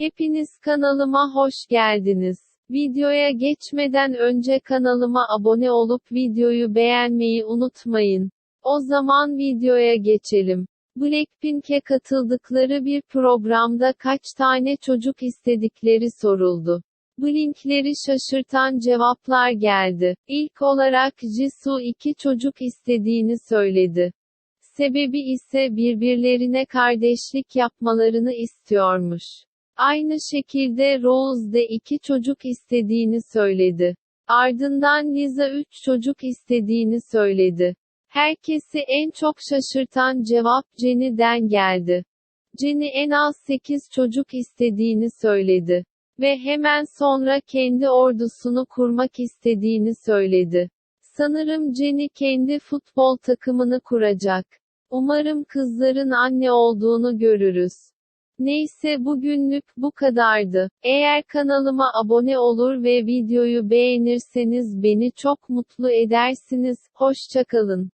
Hepiniz kanalıma hoş geldiniz. Videoya geçmeden önce kanalıma abone olup videoyu beğenmeyi unutmayın. O zaman videoya geçelim. Blackpink'e katıldıkları bir programda kaç tane çocuk istedikleri soruldu. Blink'leri şaşırtan cevaplar geldi. İlk olarak Jisoo iki çocuk istediğini söyledi. Sebebi ise birbirlerine kardeşlik yapmalarını istiyormuş. Aynı şekilde Rose de iki çocuk istediğini söyledi. Ardından Lisa üç çocuk istediğini söyledi. Herkesi en çok şaşırtan cevap Jenny'den geldi. Jenny en az 8 çocuk istediğini söyledi. Ve hemen sonra kendi ordusunu kurmak istediğini söyledi. Sanırım Jenny kendi futbol takımını kuracak. Umarım kızların anne olduğunu görürüz. Neyse bugünlük bu kadardı. Eğer kanalıma abone olur ve videoyu beğenirseniz beni çok mutlu edersiniz. Hoşçakalın.